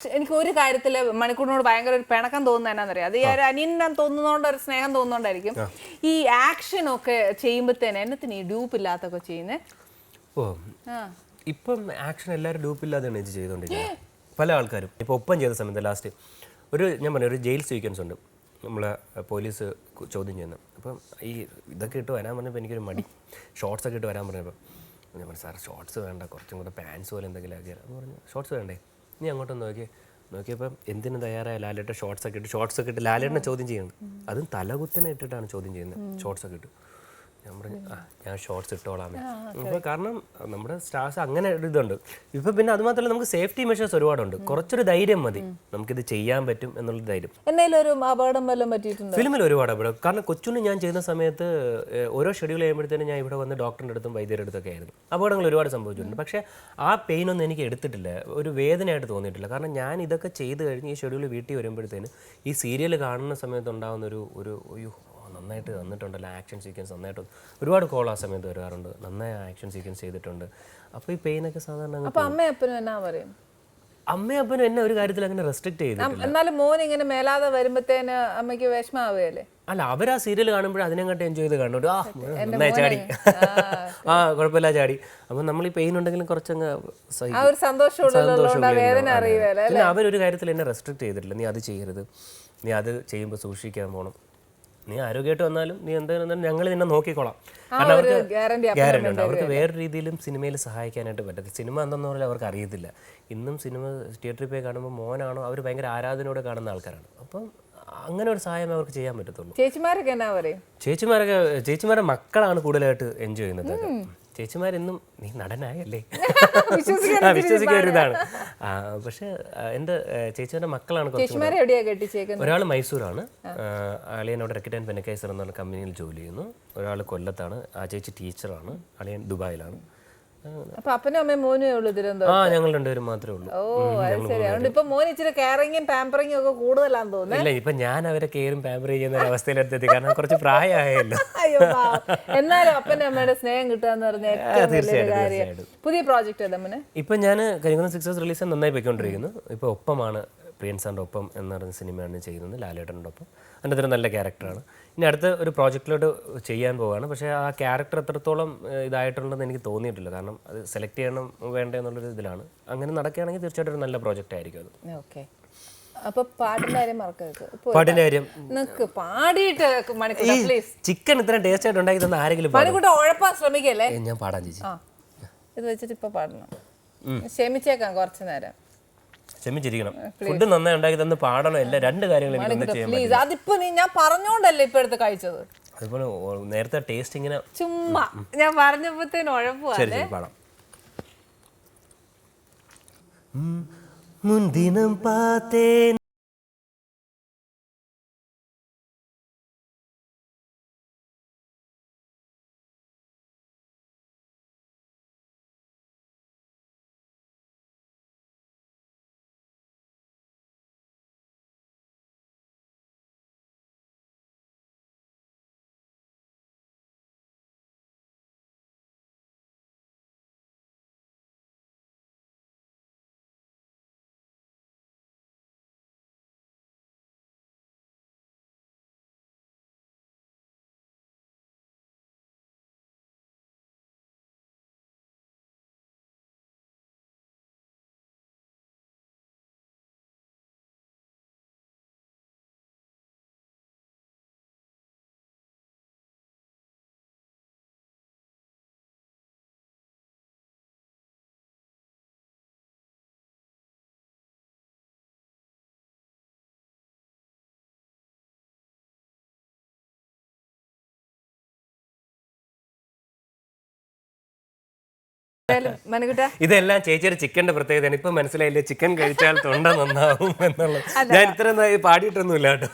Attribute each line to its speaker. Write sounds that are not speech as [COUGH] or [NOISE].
Speaker 1: എനിക്ക് ഒരു കാര്യത്തിൽ മണിക്കൂറിനോട് ഭയങ്കര ഒരു പിണക്കം തോന്നുന്നത് എന്നാന്നറിയാം? അത് ഈ ഒരു അനിയൻ തോന്നുന്നോണ്ട് ഒരു സ്നേഹം തോന്നുന്നോണ്ടായിരിക്കും ഈ ആക്ഷൻ ഒക്കെ ചെയ്യുമ്പോഴത്തേന് എന്നത്തിന് ഈ ഡ്യൂപ്പ് ഇല്ലാത്തൊക്കെ ചെയ്യുന്നേ?
Speaker 2: ഓ.
Speaker 1: ആ.
Speaker 2: ഇപ്പം ആക്ഷൻ എല്ലാവരും ഡൂപ്പില്ലാതെയാണ് ഇത് ചെയ്തുകൊണ്ടിരിക്കുന്നത് പല ആൾക്കാരും. ഇപ്പോൾ ഒപ്പം ചെയ്ത സമയത്ത് ലാസ്റ്റ് ഒരു ഞാൻ പറഞ്ഞു ഒരു ജയിൽ സീക്വൻസ് ഉണ്ട്. നമ്മളെ പോലീസ് ചോദ്യം ചെയ്യുന്നത് അപ്പം ഈ ഇതൊക്കെ ഇട്ട് വരാൻ പറഞ്ഞപ്പോൾ എനിക്കൊരു മടി. ഷോർട്സ് ഒക്കെ ഇട്ട് വരാൻ പറഞ്ഞപ്പോൾ ഞാൻ പറഞ്ഞു സാർ ഷോർട്സ് വേണ്ട. കുറച്ചും കൂടെ പാൻസ് പോലെ എന്തെങ്കിലും ആക്കിയാൽ എന്ന് പറഞ്ഞു ഷോർട്സ് വേണ്ടേ? നീ അങ്ങോട്ടൊന്ന് നോക്കി. നോക്കിയപ്പോൾ എന്തിനു തയ്യാറായ ലാലേട്ട ഷോർട്സ് ഒക്കെ ഇട്ട്? ഷോർട്സ് ഒക്കെ ഇട്ട് ലാലേട്ടനെ ചോദ്യം ചെയ്യുന്നത് അതും തലകുത്തനെ ഇട്ടിട്ടാണ് ചോദ്യം ചെയ്യുന്നത്. ഷോർട്സ് ഒക്കെ ഇട്ടു. ഞാൻ പറഞ്ഞു ആ ഞാൻ ഷോർട്സ് ഇട്ടോളാം. ഇപ്പോൾ കാരണം നമ്മുടെ സ്റ്റാർസ് അങ്ങനെ ഒരു ഇതുണ്ട്. ഇപ്പം പിന്നെ അത് മാത്രമല്ല നമുക്ക് സേഫ്റ്റി മെഷേഴ്സ് ഒരുപാടുണ്ട്. കുറച്ചൊരു ധൈര്യം മതി. നമുക്കിത് ചെയ്യാൻ പറ്റും എന്നുള്ള ധൈര്യം.
Speaker 1: എന്തെങ്കിലും ഒരു അപകടം വല്ലതും പറ്റിയിട്ടുണ്ട്?
Speaker 2: ഫിലിമിൽ ഒരുപാട് അപകടം കാരണം കൊച്ചുണ്ണി ഞാൻ ചെയ്യുന്ന സമയത്ത് ഓരോ ഷെഡ്യൂൾ ചെയ്യുമ്പോഴത്തേനും ഞാൻ ഇവിടെ വന്ന് ഡോക്ടറിന്റെ അടുത്തും വൈദ്യരുടെ അടുത്തൊക്കെ ആയിരുന്നു. അപകടങ്ങൾ ഒരുപാട് സംഭവിച്ചിട്ടുണ്ട്. പക്ഷേ ആ പെയിൻ ഒന്നും എനിക്ക് എടുത്തിട്ടില്ല. ഒരു വേദനയായിട്ട് തോന്നിയിട്ടില്ല. കാരണം ഞാൻ ഇതൊക്കെ ചെയ്ത് കഴിഞ്ഞ് ഈ ഷെഡ്യൂൾ വീട്ടിൽ വരുമ്പോഴത്തേനും ഈ സീരിയൽ കാണുന്ന സമയത്ത് ഉണ്ടാകുന്ന ഒരു ഒരു അയ്യോ നന്നായിട്ട് വന്നിട്ടുണ്ടല്ലോ ആക്ഷൻ സീക്വൻസ് നന്നായിട്ട് ഒരുപാട് കോൾ ആ സമയത്ത് വരാറുണ്ട്. നന്നായി ആക്ഷൻ സീക്വൻസ് ചെയ്തിട്ടുണ്ട്. അപ്പോൾ ഈ പെയിനൊക്കെ സാധാരണ അങ്ങ്
Speaker 1: അപ്പൊ അമ്മയും അപ്പനും എന്നാ പറയും?
Speaker 2: അമ്മയും അപ്പനും എന്നെ ഒരു കാര്യത്തിൽ അങ്ങനെ റെസ്ട്രിക്ട് ചെയ്തിട്ടില്ല.
Speaker 1: എന്നാലും മോൻ ഇങ്ങനെ മേലാതെ വരുമ്പത്തേന് അമ്മയ്ക്ക് വിഷമാവുകയല്ലേ?
Speaker 2: അല്ല അവർ ആ സീരിയൽ കാണുമ്പോൾ അതിനെങ്ങോട്ട് എൻജോയ് ചെയ്ത് കണ്ടു ആ നന്നായി ചാടി. ആ കുഴപ്പമില്ല ചാടി. അപ്പം നമ്മൾ ഈ പെയിൻ ഉണ്ടെങ്കിലും കുറച്ചങ്ങ് സന്തോഷം അവരൊരു കാര്യത്തിൽ എന്നെ റെസ്ട്രിക്ട് ചെയ്തിട്ടില്ല. നീ അത് ചെയ്യരുത്. നീ അത് ചെയ്യുമ്പോൾ സൂക്ഷിക്കാൻ പോകണം നീ ആരോഗ്യമായിട്ട് വന്നാലും നീ എന്തായാലും ഞങ്ങൾ നിന്നെ നോക്കിക്കോളാം. കാരണം അവർക്ക് ഗ്യാരണ്ടി ഉണ്ട്. അവർക്ക് വേറെ രീതിയിലും സിനിമയിൽ സഹായിക്കാനായിട്ട് പറ്റത്തില്ല. സിനിമ എന്തെന്ന് പറഞ്ഞാൽ അവർക്ക് അറിയത്തില്ല. ഇന്നും സിനിമ തിയേറ്ററിൽ പോയി കാണുമ്പോൾ മോനാണോ അവർ ഭയങ്കര ആരാധനയോടെ കാണുന്ന ആൾക്കാരാണ്. അപ്പം അങ്ങനെ ഒരു സഹായം അവർക്ക് ചെയ്യാൻ പറ്റത്തുള്ളൂ.
Speaker 1: ചേച്ചിമാരൊക്കെ എന്നാ പറയും?
Speaker 2: ചേച്ചിമാരൊക്കെ ചേച്ചിമാരുടെ മക്കളാണ് കൂടുതലായിട്ട് എൻജോയ് ചെയ്യുന്നത്. ചേച്ചിമാരെന്നും നീ നടനായല്ലേ? [LAUGHS] ആ, വിശ്വസിക്കാൻ ഒരു ഇതാണ് ആ, പക്ഷേ ആ, എന്റെ ചേച്ചിമാരുടെ മക്കളാണ് കുറച്ചും കൂടെ.
Speaker 1: ചേച്ചിമാരെ എവിടെയാ കെട്ടിച്ചേക്കുന്നത്?
Speaker 2: ഒരാൾ മൈസൂരാണ്. അളിയൻ അവിടെ റെക്കറ്റ് ആൻഡ് പെനക്കൈസർ എന്ന് പറഞ്ഞ കമ്പനിയിൽ ജോലി ചെയ്യുന്നു. ഒരാൾ കൊല്ലത്താണ്. ആ ചേച്ചി ടീച്ചറാണ്. അളിയൻ ദുബായിലാണ്.
Speaker 1: അപ്പൊ അപ്പനും അമ്മയും മോനേ ഉള്ളു തിരുവനന്തപുരം
Speaker 2: ആ ഞങ്ങൾ രണ്ടുപേരും മാത്രമേ ഉള്ളൂ.
Speaker 1: ഓ അത് ശരി. അതുകൊണ്ട് ഇപ്പൊ മോൻ ഇച്ചിരി കെയറിങ്ങും പാമ്പറിങ്ങും ഒക്കെ കൂടുതലാന്ന് തോന്നുന്നു.
Speaker 2: ഇല്ല ഇപ്പൊ ഞാൻ അവരെ കെയറും പാമ്പർ ചെയ്യുന്ന ഒരു അവസ്ഥയിലെത്തി. കാരണം കുറച്ച് പ്രായമായല്ലോ.
Speaker 1: അയ്യോ പാവം. എന്നാലും അപ്പനും അമ്മയുടെ സ്നേഹം കിട്ടാന്ന് പറഞ്ഞ ഏറ്റവും വലിയൊരു
Speaker 2: തീർച്ചയായിട്ടും,
Speaker 1: കാര്യം. പുതിയ പ്രോജക്റ്റ് ഏതമ്മന്
Speaker 2: ഇപ്പം ഞാൻ കരികുളം സിക്സസ് റിലീസ് നന്നായി പോയിക്കൊണ്ടിരിക്കുന്നു. ഇപ്പൊ ഒപ്പമാണ് പ്രിയൻ സാറിന്റെ ഒപ്പം എന്ന് പറയുന്ന സിനിമയാണ് ചെയ്യുന്നത് ലാലേട്ടന്റെ ഒപ്പം അതിന്റെ അത്ര നല്ല ക്യാരക്ടറാണ്. ഇനി അടുത്ത ഒരു പ്രോജക്റ്റിലോട്ട് ചെയ്യാൻ പോവുകയാണ്. പക്ഷേ ആ ക്യാരക്ടർ എത്രത്തോളം ഇതായിട്ടുണ്ടെന്ന് എനിക്ക് തോന്നിയിട്ടില്ല. കാരണം അത് സെലക്ട് ചെയ്യണം വേണ്ട എന്നുള്ളൊരു ഇതിലാണ്. അങ്ങനെ നടക്കുകയാണെങ്കിൽ തീർച്ചയായിട്ടും ഒരു നല്ല പ്രോജക്റ്റ് ആയിരിക്കും അത്.
Speaker 1: ഓക്കെ. അപ്പൊ പാട്ടിന്റെ കാര്യം മറക്കരുത്. ഇപ്പൊ
Speaker 2: പാട്ടിന്റെ കാര്യം?
Speaker 1: നിക്ക് പാടിയിട്ട് മണിക്കൂട്ട പ്ലീസ്
Speaker 2: ചിക്കൻ ഇത്ര ടേസ്റ്റ് ആയിട്ട് ഉണ്ടാക്കി തന്ന ആരെങ്കിലും പാടും?
Speaker 1: മണിക്കൂട്ട ഉഴപ്പാൻ ശ്രമിക്കല്ലേ?
Speaker 2: ഞാൻ പാടാൻ ചേച്ചി.
Speaker 1: ഇത് വെച്ചിട്ട് ഇപ്പൊ പാടണം. ക്ഷമിച്ചേക്കാം കുറച്ചു നേരം.
Speaker 2: ക്ഷമിച്ചിരിക്കണം. ഫുഡ് നന്നായി ഉണ്ടാക്കി തന്ന് പാടണം എല്ലാം രണ്ട് കാര്യങ്ങൾ എനിക്ക് ഒന്ന് ചെയ്യാൻ
Speaker 1: പ്ലീസ് അതിപ്പോ നീ ഞാൻ പറഞ്ഞോണ്ടല്ലേ ഇപ്പൊ എടുത്ത് കഴിച്ചത്?
Speaker 2: അതുപോലെ ഓ- നേരത്തെ ടേസ്റ്റ് ഇങ്ങനെ
Speaker 1: ചുമ്മാ. ഞാൻ പറഞ്ഞപ്പോഴത്തേന്
Speaker 2: ശരി പാടാം. മുൻദിനം പാത്തേ ഇതെല്ലാം ചേച്ചിയുടെ ചിക്കന്റെ പ്രത്യേകതയാണ്. ഇപ്പൊ മനസ്സിലായില്ലേ ചിക്കൻ കഴിച്ചാൽ തൊണ്ട നന്നാവും എന്നുള്ളത്. ഞാൻ ഇത്ര പാടിയിട്ടൊന്നുമില്ല കേട്ടോ.